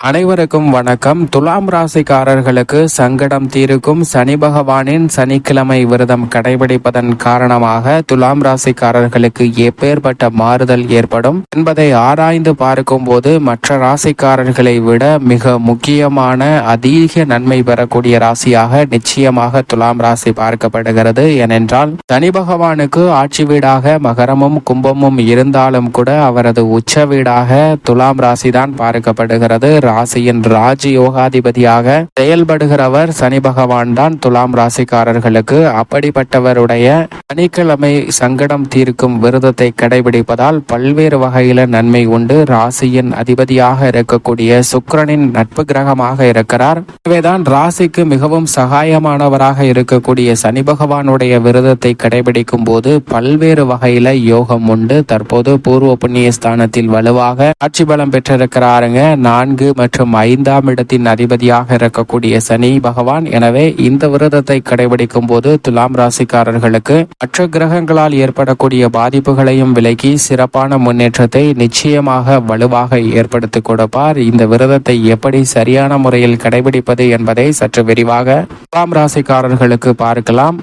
அனைவருக்கும் வணக்கம். துலாம் ராசிக்காரர்களுக்கு சங்கடம் தீருக்கும் சனி பகவானின் சனிக்கிழமை விரதம் கடைபிடிப்பதன் காரணமாக துலாம் ராசிக்காரர்களுக்கு எப்பேற்பட்ட மாறுதல் ஏற்படும் என்பதை ஆராய்ந்து பார்க்கும்போது மற்ற ராசிக்காரர்களை விட மிக முக்கியமான அதிக நன்மை பெறக்கூடிய ராசியாக நிச்சயமாக துலாம் ராசி பார்க்கப்படுகிறது. ஏனென்றால் சனி பகவானுக்கு ஆட்சி வீடாக மகரமும் கும்பமும் இருந்தாலும் கூட அவரது உச்ச வீடாக துலாம் ராசி தான் பார்க்கப்படுகிறது. ராசியின் ராஜ யோகாதிபதியாக செயல்படுகிறவர் சனி பகவான் தான் துலாம் ராசிக்காரர்களுக்கு அப்படிப்பட்டவருடைய சனிக்கிழமை சங்கடம் தீர்க்கும் விரதத்தை கடைபிடிப்பதால் பல்வேறு வகையில நன்மை உண்டு. ராசியின் அதிபதியாக இருக்கக்கூடிய சுக்கிரனின் நட்பு கிரகமாக இருக்கிறார். இவைதான் ராசிக்கு மிகவும் சகாயமானவராக இருக்கக்கூடிய சனி பகவானுடைய விரதத்தை கடைபிடிக்கும் போது பல்வேறு வகையில யோகம் உண்டு. தற்போது பூர்வ புண்ணிய ஸ்தானத்தில் வலுவாக ஆட்சி பலம் பெற்றிருக்கிறாருங்க. நான்கு மற்றும் ஐந்தாம் இடத்தின் அதிபதியாக இருக்கக்கூடிய சனி பகவான். எனவே இந்த விரதத்தை கடைபிடிக்கும் போது துலாம் ராசிக்காரர்களுக்கு மற்ற கிரகங்களால் ஏற்படக்கூடிய பாதிப்புகளையும் விலக்கி சிறப்பான முன்னேற்றத்தை நிச்சயமாக வலுவாக ஏற்படுத்தி கொடுப்பார். இந்த விரதத்தை எப்படி சரியான முறையில் கடைபிடிப்பது என்பதை சற்று விரிவாக துலாம் ராசிக்காரர்களுக்கு பார்க்கலாம்.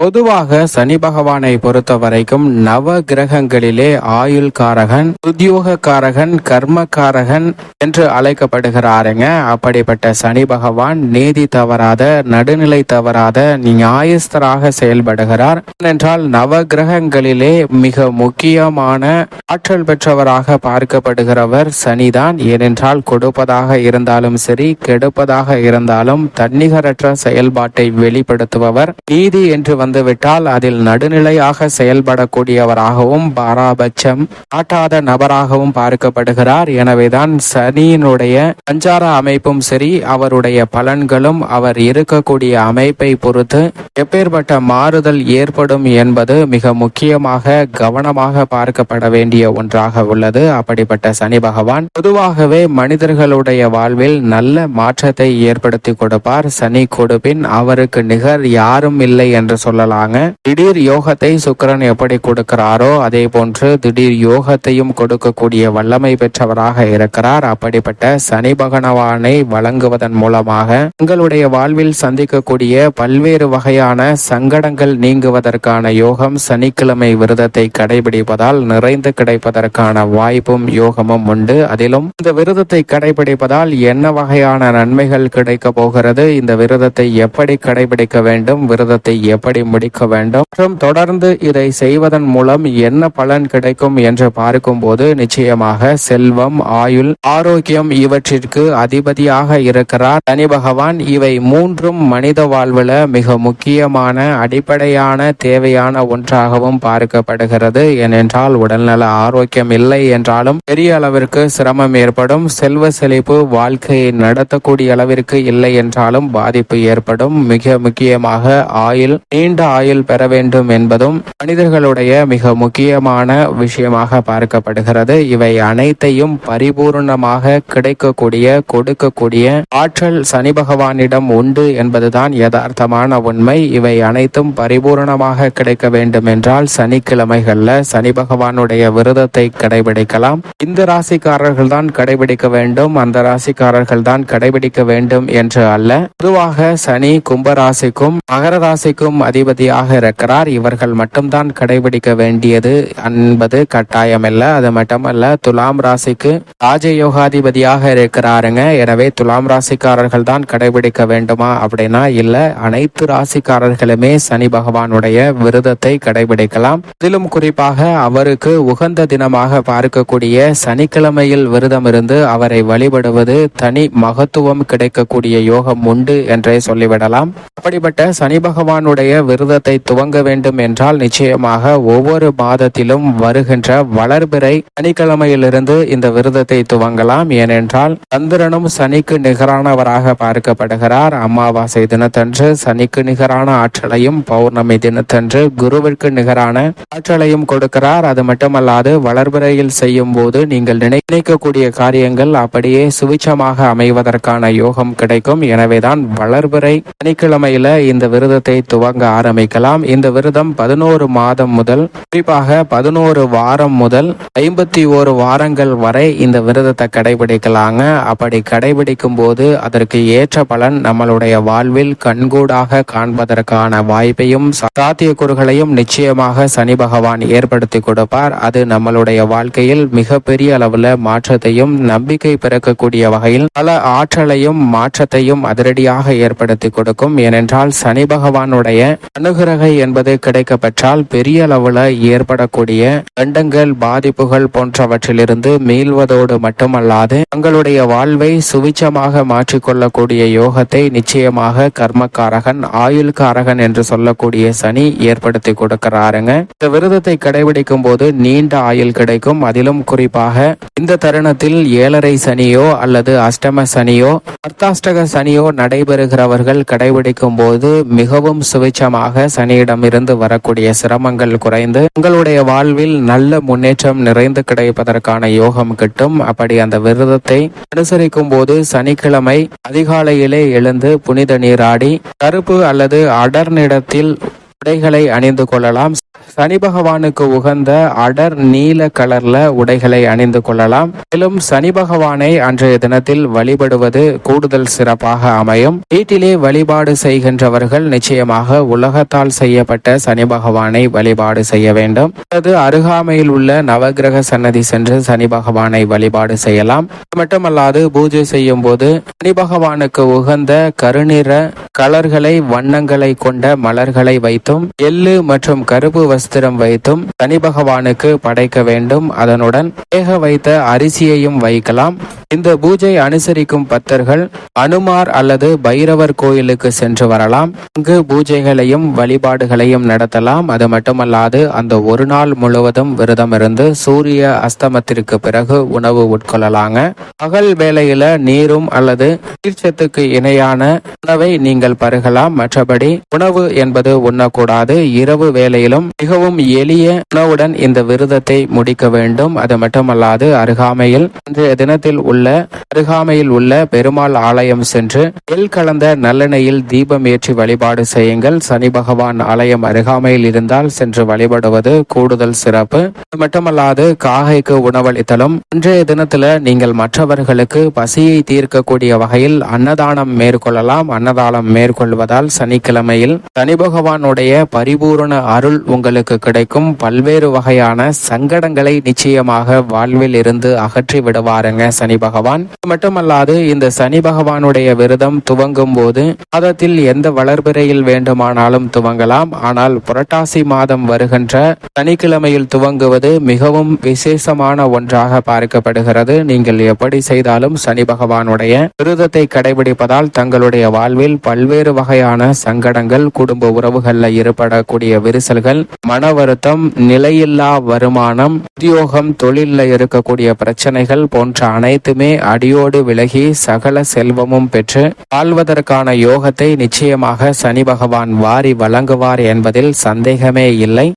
பொதுவாக சனி பகவானை பொறுத்த வரைக்கும் நவ கிரகங்களிலே ஆயுள் காரகன் உத்தியோக காரகன் கர்ம காரகன் என்று அழைக்கப்படுகிறாருங்க. அப்படிப்பட்ட சனி பகவான் நீதி தவறாத நடுநிலை தவறாத நியாயஸ்தராக செயல்படுகிறார். ஏனென்றால் நவ கிரகங்களிலே மிக முக்கியமான ஆற்றல் பெற்றவராக பார்க்கப்படுகிறவர் சனிதான். ஏனென்றால் கொடுப்பதாக இருந்தாலும் சரி கெடுப்பதாக இருந்தாலும் தன்னிகரற்ற செயல்பாட்டை வெளிப்படுத்துபவர். நீதி என்று வந்துவிட்டால் அதில் நடுநிலையாக செயல்படக்கூடியவராகவும் பாராபட்சம் காட்டாத நபராகவும் பார்க்கப்படுகிறார். எனவேதான் சனியினுடைய சஞ்சார அமைப்பும் சரி அவருடைய பலன்களும் அவர் இருக்கக்கூடிய அமைப்பை பொறுத்து எப்பேற்பட்ட மாறுதல் ஏற்படும் என்பது மிக முக்கியமாக கவனமாக பார்க்கப்பட வேண்டிய ஒன்றாக உள்ளது. அப்படிப்பட்ட சனி பகவான் பொதுவாகவே மனிதர்களுடைய வாழ்வில் நல்ல மாற்றத்தை ஏற்படுத்தி கொடுப்பார். சனி கொடுப்பின் அவருக்கு நிகர் யாரும் இல்லை என்று சொல்ல சொல்லலாங்க. திடீர் யோகத்தை சுக்கரன் எப்படி கொடுக்கிறாரோ அதே போன்று திடீர் யோகத்தையும் கொடுக்கக்கூடிய வல்லமை பெற்றவராக இருக்கிறார். அப்படிப்பட்ட சனி பகவானை வழங்குவதன் மூலமாக உங்களுடைய வாழ்வில் சந்திக்கக்கூடிய பல்வேறு வகையான சங்கடங்கள் நீங்குவதற்கான யோகம் சனிக்கிழமை விரதத்தை கடைபிடிப்பதால் நிறைந்து கிடைப்பதற்கான வாய்ப்பும் யோகமும் உண்டு. அதிலும் இந்த விரதத்தை கடைபிடிப்பதால் என்ன வகையான நன்மைகள் கிடைக்க போகிறது? இந்த விரதத்தை எப்படி கடைபிடிக்க வேண்டும்? விரதத்தை எப்படி முடிக்க வேண்டும். மற்றும் தொடர்ந்து இதை செய்வதன் மூலம் என்ன பலன் கிடைக்கும் என்று பார்க்கும்போது நிச்சயமாக செல்வம் ஆயுள் ஆரோக்கியம் இவற்றிற்கு அதிபதியாக இருக்கிறார். சனி பகவான் இவை மூன்றும் மனித வாழ்வுல மிக முக்கியமான அடிப்படையான தேவையான ஒன்றாகவும் பார்க்கப்படுகிறது. ஏனென்றால் உடல்நல ஆரோக்கியம் இல்லை என்றாலும் பெரிய அளவிற்கு சிரமம் ஏற்படும். செல்வ செழிப்பு வாழ்க்கையை நடத்தக்கூடிய அளவிற்கு இல்லை என்றாலும் பாதிப்பு ஏற்படும். மிக முக்கியமாக ஆயுள் நீண்ட நீண்ட ஆயுள் பெற வேண்டும் என்பதும் மனிதர்களுடைய மிக முக்கியமான விஷயமாக பார்க்கப்படுகிறது. இவை அனைத்தையும் பரிபூர்ணமாக கிடைக்கக்கூடிய கொடுக்கக்கூடிய ஆற்றல் சனி பகவானிடம் உண்டு என்பதுதான் யதார்த்தமான உண்மை. இவை அனைத்தும் பரிபூர்ணமாக கிடைக்க வேண்டும் என்றால் சனிக்கிழமைகள்ல சனி பகவானுடைய விரதத்தை கடைபிடிக்கலாம். இந்த ராசிக்காரர்கள் தான் கடைபிடிக்க வேண்டும் அந்த ராசிக்காரர்கள் தான் கடைபிடிக்க வேண்டும் என்று அல்ல. பொதுவாக சனி கும்ப ராசிக்கும் மகர ராசிக்கும் அதிக அதிபதியாக இருக்கிறார். இவர்கள் மட்டும்தான் கடைபிடிக்க வேண்டியது என்பது கட்டாயமல்ல. அது மட்டுமல்ல துலாம் ராசிக்கு ராஜயோகாதிபதியாக இருக்கிறாருங்க. எனவே துலாம் ராசிக்காரர்கள் தான் கடைபிடிக்க வேண்டுமா அப்படின்னா இல்ல. அனைத்து ராசிக்காரர்களுமே சனி பகவானுடைய விரதத்தை கடைபிடிக்கலாம். இதிலும் குறிப்பாக அவருக்கு உகந்த தினமாக பார்க்கக்கூடிய சனிக்கிழமையில் விரதம் இருந்து அவரை வழிபடுவது தனி மகத்துவம் கிடைக்கக்கூடிய யோகம் உண்டு என்றே சொல்லிவிடலாம். அப்படிப்பட்ட சனி பகவானுடைய விரதத்தை துவங்க வேண்டும் என்றால் நிச்சயமாக ஒவ்வொரு மாதத்திலும் வருகின்ற வளர்பிறை சனிக்கிழமையிலிருந்து இந்த விரதத்தை துவங்கலாம். ஏனென்றால் சந்திரனும் சனிக்கு நிகரானவராக பார்க்கப்படுகிறார். அமாவாசை தினத்தன்று சனிக்கு நிகரான ஆற்றலையும் பௌர்ணமி தினத்தன்று குருவிற்கு நிகரான ஆற்றலையும் கொடுக்கிறார். அது மட்டுமல்லாது வளர்பிறையில் செய்யும் போது நீங்கள் நினைக்கக்கூடிய காரியங்கள் அப்படியே சுவிச்சமாக அமைவதற்கான யோகம் கிடைக்கும். எனவேதான் வளர்பிறை சனிக்கிழமையில இந்த விரதத்தை துவங்க ஆரம்பிக்கலாம். இந்த விரதம் பதினோரு மாதம் முதல் குறிப்பாக பதினோரு வாரம் முதல் ஐம்பத்தி ஓரு வாரங்கள் வரை இந்த விரதத்தை கடைபிடிக்கலாங்க. அப்படி கடைபிடிக்கும் போது அதற்கு ஏற்ற பலன் நம்மளுடைய வாழ்வில் கண்கூடாக காண்பதற்கான வாய்ப்பையும் சாத்தியக்கூறுகளையும் நிச்சயமாக சனி பகவான் ஏற்படுத்தி கொடுப்பார். அது நம்மளுடைய வாழ்க்கையில் மிகப்பெரிய அளவுல மாற்றத்தையும் நம்பிக்கை பிறக்கக்கூடிய வகையில் பல ஆற்றலையும் மாற்றத்தையும் அதிரடியாக ஏற்படுத்தி கொடுக்கும். ஏனென்றால் சனி பகவானுடைய அனுகிரகை என்பது கிடைக்கப்பெற்றால் பெரிய அளவுல ஏற்படக்கூடிய கண்டங்கள் பாதிப்புகள் போன்றவற்றிலிருந்து மீள்வதோடு மட்டுமல்லாது தங்களுடைய வாழ்வை சுவிச்சமாக மாற்றிக்கொள்ளக்கூடிய யோகத்தை நிச்சயமாக கர்மக்காரகன் ஆயுள்காரகன் என்று சொல்லக்கூடிய சனி ஏற்படுத்தி கொடுக்கிறாருங்க. இந்த விரதத்தை கடைபிடிக்கும் போது நீண்ட ஆயுள் கிடைக்கும். அதிலும் குறிப்பாக இந்த தருணத்தில் ஏழரை சனியோ அல்லது அஷ்டம சனியோ அர்த்தாஷ்டக சனியோ நடைபெறுகிறவர்கள் கடைபிடிக்கும் போது மிகவும் சுவிச்சமாக சனியிடமிருந்து வரக்கூடிய சிரமங்கள் குறைந்து உங்களுடைய வாழ்வில் நல்ல முன்னேற்றம் நிறைந்து கிடைப்பதற்கான யோகம் கிட்டும். அப்படி அந்த விரதத்தை அனுசரிக்கும் போது சனிக்கிழமை அதிகாலையிலே எழுந்து புனித நீராடி கருப்பு அல்லது அடர் நிறத்தில் உடைகளை அணிந்து கொள்ளலாம். சனி பகவானுக்கு உகந்த அடர் நீல கலர்ல உடைகளை அணிந்து கொள்ளலாம். மேலும் சனி பகவானை அன்றைய தினத்தில் வழிபடுவது கூடுதல் சிறப்பாக அமையும். வீட்டிலே வழிபாடு செய்கின்றவர்கள் நிச்சயமாக உலகத்தால் செய்யப்பட்ட சனி பகவானை வழிபாடு செய்ய வேண்டும். அல்லது அருகாமையில் உள்ள நவகிரக சன்னதி சென்று சனி பகவானை வழிபாடு செய்யலாம். மட்டுமல்லாது பூஜை செய்யும் போது சனி பகவானுக்கு உகந்த கருநிற கலர்களை வண்ணங்களை கொண்ட மலர்களை வைத்தும் எள்ளு மற்றும் கருப்பு வஸ்திரம் வைத்தும் சனி பகவானுக்கு படைக்க வேண்டும். அதனுடன் வேக வைத்த அரிசியையும் வைக்கலாம். இந்த பூஜை அனுசரிக்கும் பக்தர்கள் அனுமார் அல்லது பைரவர் கோயிலுக்கு சென்று வரலாம். அங்கு பூஜைகளையும் வழிபாடுகளையும் நடத்தலாம். அது மட்டுமல்லாது அந்த ஒரு நாள் முழுவதும் விரதம் இருந்து சூரிய அஸ்தமத்திற்கு பிறகு உணவு உட்கொள்ளலாங்க. பகல் வேளையில நீரும் அல்லது நீர்ச்சத்துக்கு இணையான உணவை நீங்கள் பருகலாம். மற்றபடி உணவு என்பது உண்ணக்கூடாது. இரவு வேளையிலும் மிகவும் எளிய உணவுடன் இந்த விரதத்தை முடிக்க வேண்டும். அது மட்டுமல்லாது அருகாமையில் இன்றைய தினத்தில் உள்ள அருகாமையில் உள்ள பெருமாள் ஆலயம் சென்று எல் கலந்த நல்லெண்ணெயில் தீபம் ஏற்றி வழிபாடு செய்யுங்கள். சனி பகவான் ஆலயம் அருகாமையில் இருந்தால் சென்று வழிபடுவது கூடுதல் சிறப்பு. அது மட்டுமல்லாது காகைக்கு உணவளித்தலும். இன்றைய தினத்துல நீங்கள் மற்றவர்களுக்கு பசியை தீர்க்கக்கூடிய வகையில் அன்னதானம் மேற்கொள்ளலாம். அன்னதானம் மேற்கொள்வதால் சனிக்கிழமையில் சனி பகவானுடைய பரிபூரண அருள் உங்களுக்கு கிடைக்கும். பல்வேறு வகையான சங்கடங்களை நிச்சயமாக வாழ்வில் இருந்து அகற்றி விடுவாருங்க சனி பகவான். மட்டுமல்லாது இந்த சனி பகவானுடைய விரதம் துவங்கும் போது மாதத்தில் எந்த வளர்பிறையில் வேண்டுமானாலும் துவங்கலாம். ஆனால் புரட்டாசி மாதம் வருகின்ற சனிக்கிழமையில் துவங்குவது மிகவும் விசேஷமான ஒன்றாக பார்க்கப்படுகிறது. நீங்கள் எப்படி செய்தாலும் சனி பகவானுடைய விரதத்தை கடைபிடிப்பதால் தங்களுடைய வாழ்வில் பல்வேறு பல்வேறு வகையான சங்கடங்கள் குடும்ப உறவுகள்ல ஏற்படக்கூடிய விரிசல்கள் மன வருத்தம் நிலையில்லா வருமானம் உத்தியோகம் தொழில்ல இருக்கக்கூடிய பிரச்சனைகள் போன்ற அனைத்துமே அடியோடு விலகி சகல செல்வமும் பெற்று வாழ்வதற்கான யோகத்தை நிச்சயமாக சனி பகவான் வாரி வழங்குவார் என்பதில் சந்தேகமே இல்லை.